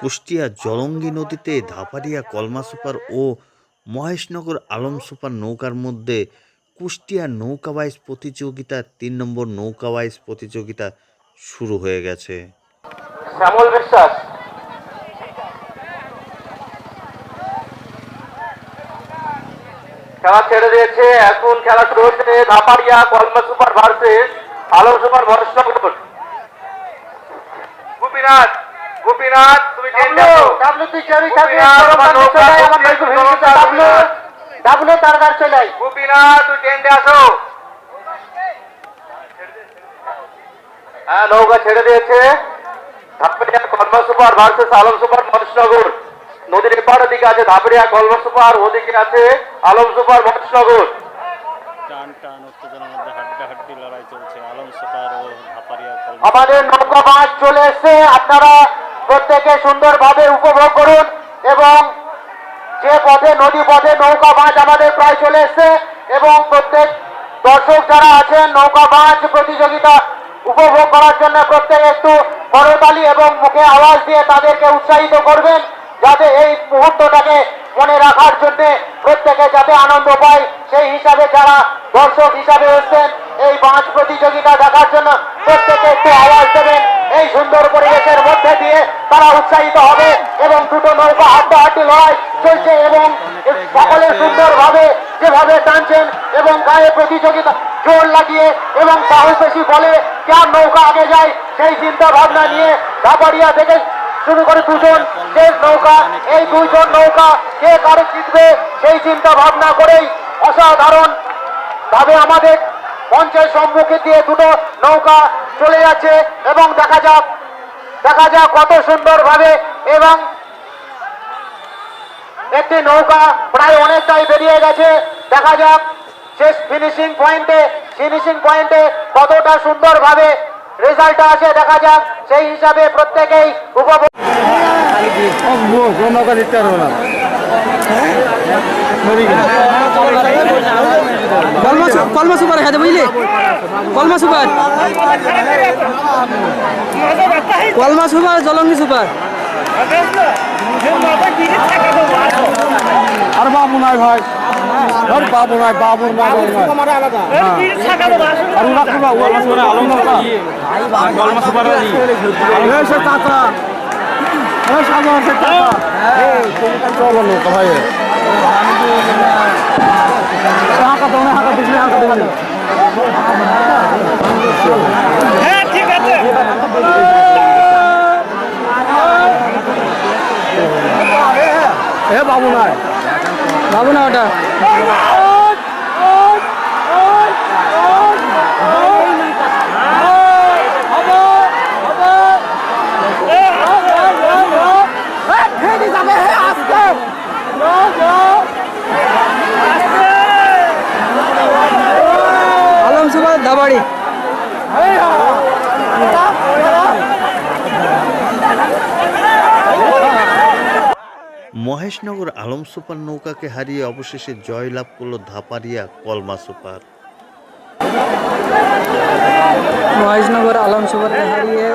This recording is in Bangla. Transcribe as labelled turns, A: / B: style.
A: কুষ্টিয়া জলঙ্গি নদীতে ধাপারিয়া কলমা সুপার ও মহেশনগর আলম সুপার নৌকার মধ্যে কুষ্টিয়া নৌকা বাইচ প্রতিযোগিতা তিন নম্বর নৌকা বাইচ প্রতিযোগিতা শুরু হয়ে গেছে।
B: শ্যামল বিশ্বাস। খেলা ছেড়ে দিয়েছে। এখন খেলা শুরু হচ্ছে Dhaparia Kalma super versus Alam super Bharasnagar Gopinath Gopinath তুমি
C: ডাবলু তুই চড়ি থাকবি ডাবলু ডাবলু তাড়াতাড়ি চলে আয়।
B: গোপীনাথ তুই টেন্ডে আসো। হ্যাঁ নৌকা ছেড়ে দিয়েছে। Dhaparia Kalma super versus Alam super Maheshnagar. নদীর এপারের দিকে আছে ধাপড়িয়া কলমা সুপার ওদিকে আছে আলম সুপার মহেশনগর
D: টান টান উত্তেজনার মধ্যে হাড্ডাহাড্ডি লড়াই চলছে আলম সুপার ও ধাপারিয়া কলম
C: আমাদের নৌকা মাছ চলে এসছে, আপনারা প্রত্যেকে সুন্দরভাবে উপভোগ করুন এবং যে পথে, নদী পথে নৌকা মাছ আমাদের প্রায় চলে এসছে এবং প্রত্যেক দর্শক যারা আছেন, নৌকা মাছ প্রতিযোগিতা উপভোগ করার জন্য প্রত্যেক একটু করতালি এবং মুখে আওয়াজ দিয়ে তাদেরকে উৎসাহিত করবেন, যাতে এই মুহূর্তটাকে মনে রাখার জন্য প্রত্যেকে যাতে আনন্দ পায়। সেই হিসাবে যারা দর্শক হিসাবে এসছেন এই মাছ প্রতিযোগিতা দেখার জন্য প্রত্যেকে একটু আওয়াজ দেবেন। এই সুন্দর পরিবেশের মধ্যে দিয়ে তারা উৎসাহিত হবে এবং দুটো নৌকা হাড্ডাহাড্ডি লড়াই চলছে এবং সকলে সুন্দরভাবে যেভাবে টানছেন এবং গায়ে প্রতিযোগিতা জোর লাগিয়ে এবং সাহস বেশি বলে কার নৌকা আগে যায়, সেই চিন্তা ভাবনা নিয়ে ধাপাড়িয়া থেকে শুরু করে দুজন শেষ নৌকা, এই দুইজন নৌকা কে কারে জিতবে, সেই চিন্তা ভাবনা করেই অসাধারণ ভাবে আমাদের মঞ্চের সম্মুখে দিয়ে দুটো নৌকা চলে যাচ্ছে এবং দেখা যাক দেখা যাক কত সুন্দরভাবে এবং একটি নৌকা প্রায় অনেকটাই বেরিয়ে গেছে। দেখা যাক শেষ ফিনিশিং পয়েন্টে ফিনিশিং পয়েন্টে কতটা সুন্দরভাবে রেজাল্ট আসে। দেখা যাক সেই হিসাবে প্রত্যেকেই উপভোগ
E: কলমা কলমা সুপার খাতে বুঝলি কলমা সুপার কলমা সুপার জলঙ্গি সুপার
F: আর বাবু নাই ভাই আর বাবু নাই বাবুর বাবু আর আলম না না হাঁকা দেবেন এ বাবু নাই
E: ভাবো না ওটা আলম সুপার দাবাড়ি
A: মহেশনগর আলম সুপার নৌকাকে হারিয়ে অবশেষে জয় লাভ করল ধাপারিয়া কলমা সুপার।
E: মহেশনগর আলম সুপারকে হারিয়ে